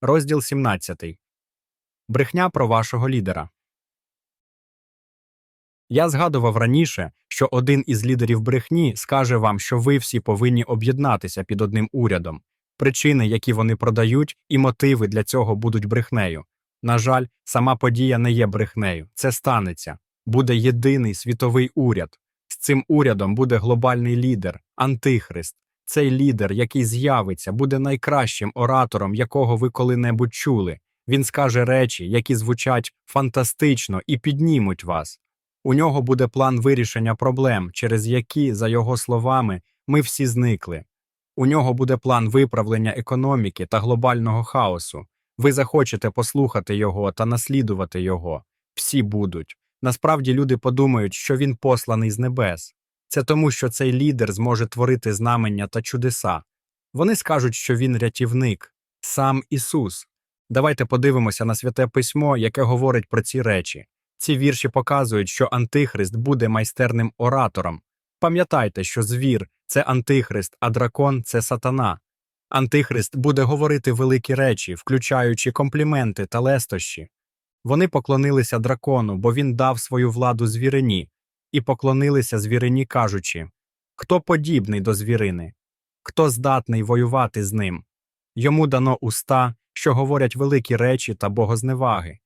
Розділ 17. Брехня про вашого лідера. Я згадував раніше, що один із лідерів брехні скаже вам, що ви всі повинні об'єднатися під одним урядом. Причини, які вони продають, і мотиви для цього будуть брехнею. На жаль, сама подія не є брехнею. Це станеться. Буде єдиний світовий уряд. З цим урядом буде глобальний лідер, антихрист. Цей лідер, який з'явиться, буде найкращим оратором, якого ви коли-небудь чули. Він скаже речі, які звучать фантастично і піднімуть вас. У нього буде план вирішення проблем, через які, за його словами, ми всі зникли. У нього буде план виправлення економіки та глобального хаосу. Ви захочете послухати його та наслідувати його. Всі будуть. Насправді люди подумають, що він посланий з небес. Це тому, що цей лідер зможе творити знамення та чудеса. Вони скажуть, що він рятівник, сам Ісус. Давайте подивимося на святе письмо, яке говорить про ці речі. Ці вірші показують, що Антихрист буде майстерним оратором. Пам'ятайте, що звір це Антихрист, а дракон це сатана. Антихрист буде говорити великі речі, включаючи компліменти та лестощі. Вони поклонилися дракону, бо він дав свою владу звірині, і поклонилися звірині, кажучи Хто подібний до звірини? Хто здатний воювати з ним? Йому дано уста, що говорять великі речі та богозневаги.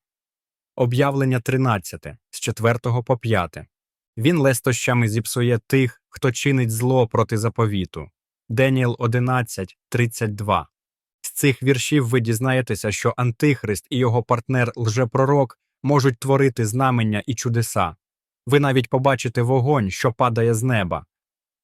Об'явлення 13, з 4 по 5. Він лестощами зіпсує тих, хто чинить зло проти заповіту. Деніел 11, 32. З цих віршів ви дізнаєтеся, що Антихрист і його партнер лжепророк можуть творити знамення і чудеса. Ви навіть побачите вогонь, що падає з неба.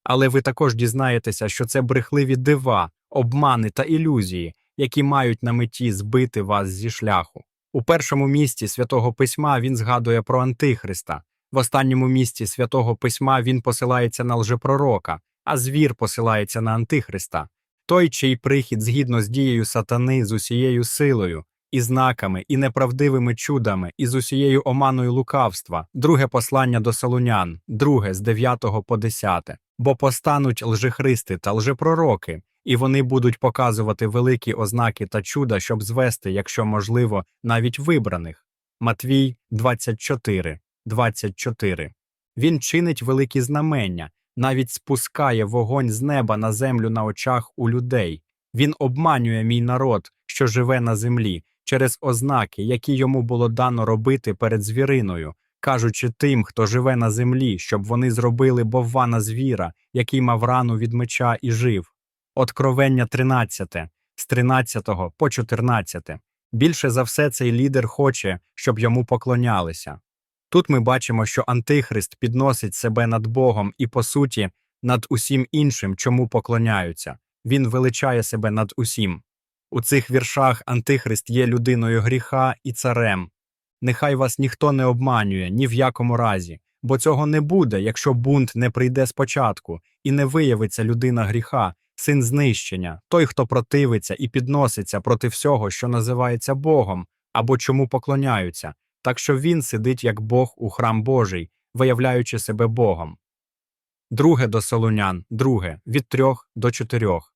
Але ви також дізнаєтеся, що це брехливі дива, обмани та ілюзії, які мають на меті збити вас зі шляху. У першому місці святого письма він згадує про Антихриста, в останньому місці святого письма він посилається на лжепророка, а звір посилається на Антихриста, той, чий прихід згідно з дією сатани з усією силою, і знаками, і неправдивими чудами, і з усією оманою лукавства, друге послання до Солунян, друге з 9 по 10. Бо постануть лжехристи та лжепророки, і вони будуть показувати великі ознаки та чуда, щоб звести, якщо можливо, навіть вибраних. Матвій 24, 24. Він чинить великі знамення, навіть спускає вогонь з неба на землю на очах у людей. Він обманює мій народ, що живе на землі, через ознаки, які йому було дано робити перед звіриною, кажучи тим, хто живе на землі, щоб вони зробили боввана звіра, який мав рану від меча і жив. Откровення 13, з 13 по 14. Більше за все цей лідер хоче, щоб йому поклонялися. Тут ми бачимо, що Антихрист підносить себе над Богом і, по суті, над усім іншим, чому поклоняються. Він величає себе над усім. У цих віршах Антихрист є людиною гріха і царем. Нехай вас ніхто не обманює ні в якому разі, бо цього не буде, якщо бунт не прийде спочатку і не виявиться людина гріха, син знищення, той, хто противиться і підноситься проти всього, що називається Богом, або чому поклоняються, так що він сидить як Бог у храм Божий, виявляючи себе Богом. Друге до Солунян, друге від трьох до чотирьох.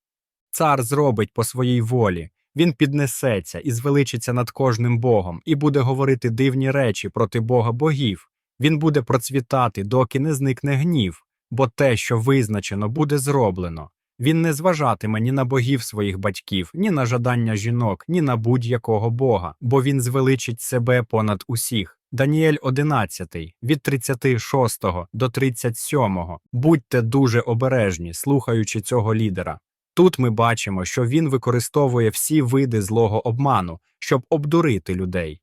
Цар зробить по своїй волі, він піднесеться і звеличиться над кожним богом, і буде говорити дивні речі проти Бога богів. Він буде процвітати, доки не зникне гнів, бо те, що визначено, буде зроблено. Він не зважатиме ні на богів своїх батьків, ні на жадання жінок, ні на будь-якого бога, бо він звеличить себе понад усіх. Даніель 11, від 36 до 37. Будьте дуже обережні, слухаючи цього лідера. Тут ми бачимо, що він використовує всі види злого обману, щоб обдурити людей.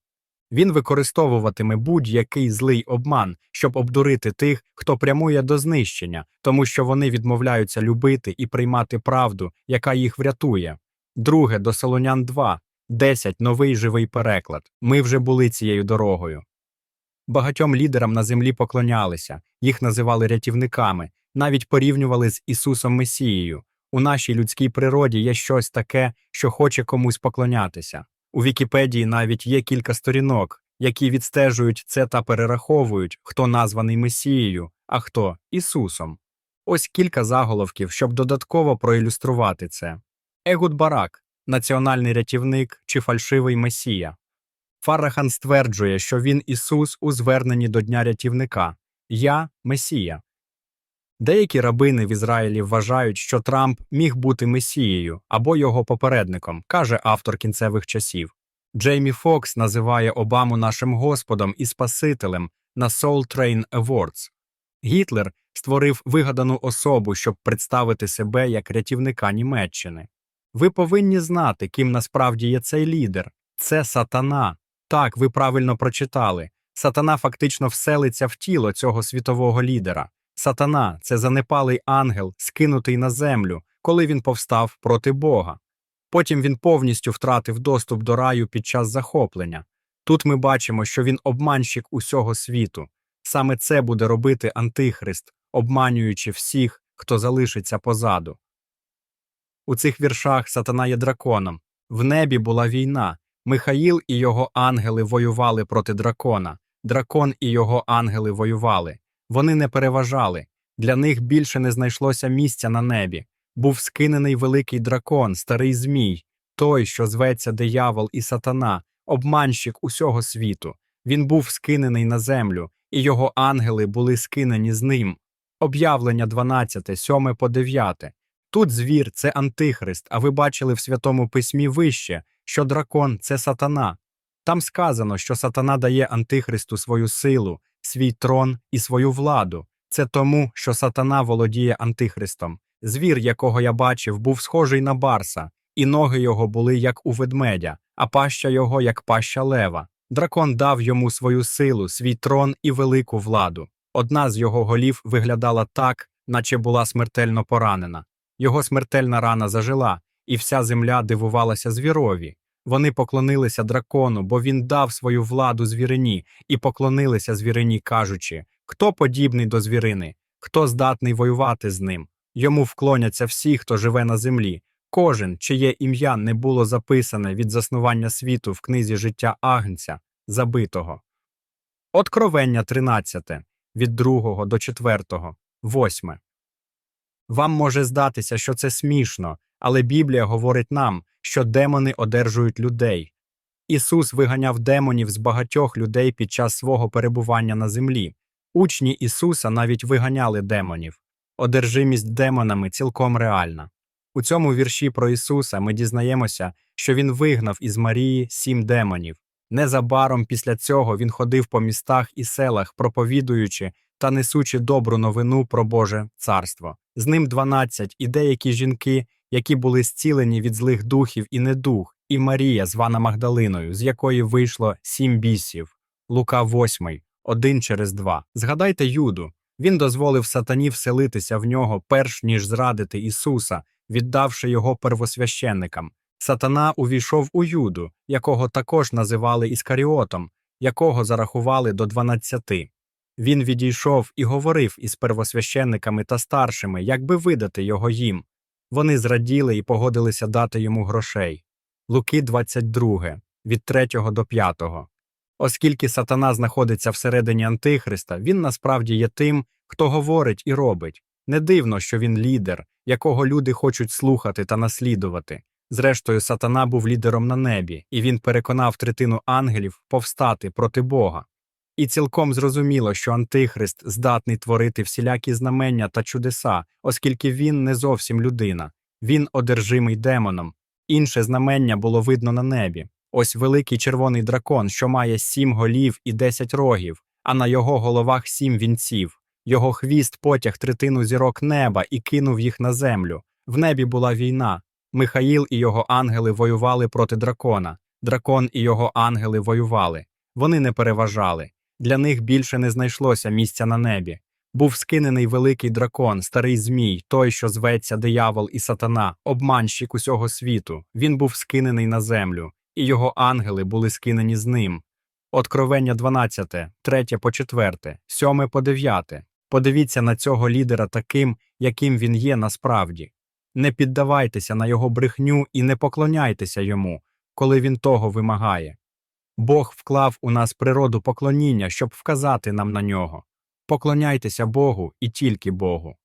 Він використовуватиме будь-який злий обман, щоб обдурити тих, хто прямує до знищення, тому що вони відмовляються любити і приймати правду, яка їх врятує. Друге до Солонян 2, 10 новий живий переклад. Ми вже були цією дорогою. Багатьом лідерам на землі поклонялися, їх називали рятівниками, навіть порівнювали з Ісусом Месією. У нашій людській природі є щось таке, що хоче комусь поклонятися. У Вікіпедії навіть є кілька сторінок, які відстежують це та перераховують, хто названий Месією, а хто Ісусом. Ось кілька заголовків, щоб додатково проілюструвати це. Егуд Барак національний рятівник чи фальшивий месія. Фарахан стверджує, що він Ісус у зверненні до Дня рятівника Я Месія. Деякі рабини в Ізраїлі вважають, що Трамп міг бути месією або його попередником, каже автор кінцевих часів. Джеймі Фокс називає Обаму нашим Господом і Спасителем на Soul Train Awards. Гітлер створив вигадану особу, щоб представити себе як рятівника Німеччини. Ви повинні знати, ким насправді є цей лідер. Це сатана. Так, ви правильно прочитали. Сатана фактично вселиться в тіло цього світового лідера. Сатана це занепалий ангел, скинутий на землю, коли він повстав проти Бога. Потім він повністю втратив доступ до раю під час захоплення. Тут ми бачимо, що він обманщик усього світу. Саме це буде робити Антихрист, обманюючи всіх, хто залишиться позаду. У цих віршах сатана є драконом. В небі була війна. Михаїл і його ангели воювали проти дракона. Дракон і його ангели воювали. Вони не переважали. Для них більше не знайшлося місця на небі. Був скинений великий дракон, старий Змій, той, що зветься диявол і сатана, обманщик усього світу. Він був скинений на землю, і його ангели були скинені з ним. Об'явлення 12, 7 по 9. Тут звір це антихрист, а ви бачили в Святому Письмі вище, що дракон це сатана. Там сказано, що сатана дає антихристу свою силу, свій трон і свою владу. Це тому, що сатана володіє антихристом. Звір, якого я бачив, був схожий на барса, і ноги його були як у ведмедя, а паща його як паща лева. Дракон дав йому свою силу, свій трон і велику владу. Одна з його голів виглядала так, наче була смертельно поранена. Його смертельна рана зажила, і вся земля дивувалася звірові. Вони поклонилися дракону, бо він дав свою владу звірині, і поклонилися звірині, кажучи хто подібний до звірини, хто здатний воювати з ним. Йому вклоняться всі, хто живе на землі, кожен, чиє ім'я не було записане від заснування світу в книзі життя Агнця, забитого. Откровення 13, від 2 до 4, 8. Вам може здатися, що це смішно, але Біблія говорить нам, що демони одержують людей. Ісус виганяв демонів з багатьох людей під час свого перебування на землі. Учні Ісуса навіть виганяли демонів. Одержимість демонами цілком реальна. У цьому вірші про Ісуса ми дізнаємося, що Він вигнав із Марії сім демонів. Незабаром після цього він ходив по містах і селах, проповідуючи та несучи добру новину про Боже царство. З ним дванадцять і деякі жінки, які були зцілені від злих духів і недух, і Марія, звана Магдалиною, з якої вийшло сім бісів. Лука 8, один через два. Згадайте Юду. Він дозволив сатані вселитися в нього, перш ніж зрадити Ісуса, віддавши його первосвященникам. Сатана увійшов у Юду, якого також називали Іскаріотом, якого зарахували до дванадцяти. Він відійшов і говорив із первосвященниками та старшими, як би видати його їм. Вони зраділи і погодилися дати йому грошей. Луки 22, від 3 до 5. Оскільки сатана знаходиться всередині Антихриста, він насправді є тим, хто говорить і робить. Не дивно, що він лідер, якого люди хочуть слухати та наслідувати. Зрештою, сатана був лідером на небі, і він переконав третину ангелів повстати проти Бога. І цілком зрозуміло, що Антихрист здатний творити всілякі знамення та чудеса, оскільки він не зовсім людина, він одержимий демоном. Інше знамення було видно на небі. Ось великий червоний дракон, що має сім голів і десять рогів, а на його головах сім вінців. Його хвіст потяг третину зірок неба і кинув їх на землю. В небі була війна. Михаїл і його ангели воювали проти дракона. Дракон і його ангели воювали. Вони не переважали. Для них більше не знайшлося місця на небі. Був скинений великий дракон, старий Змій, той, що зветься диявол і сатана, обманщик усього світу. Він був скинений на землю, і його ангели були скинені з ним. Откровення 12, 3 по 4, 7 по 9. Подивіться на цього лідера таким, яким він є насправді. Не піддавайтеся на його брехню і не поклоняйтеся йому, коли він того вимагає. Бог вклав у нас природу поклоніння, щоб вказати нам на нього. Поклоняйтеся Богу і тільки Богу.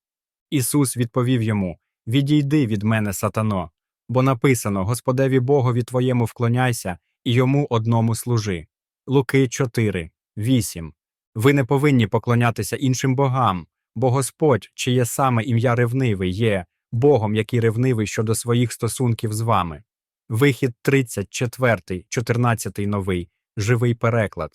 Ісус відповів йому Відійди від мене, сатано, Бо написано Господеві Богові твоєму вклоняйся і йому одному служи. Луки 4, 8. Ви не повинні поклонятися іншим богам, бо Господь, чиє саме ім'я ревнивий, є Богом, який ревнивий щодо своїх стосунків з вами. Вихід 34, 14 новий, живий переклад.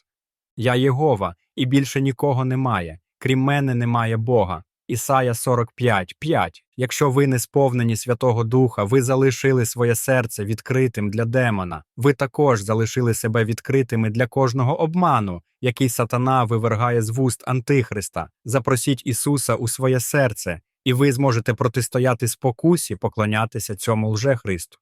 Я Єгова, і більше нікого немає, крім мене немає Бога. Ісая 45, 5. Якщо ви не сповнені Святого Духа, ви залишили своє серце відкритим для демона. Ви також залишили себе відкритими для кожного обману, який сатана вивергає з вуст Антихриста. Запросіть Ісуса у своє серце, і ви зможете протистояти спокусі, поклонятися цьому лжехристу.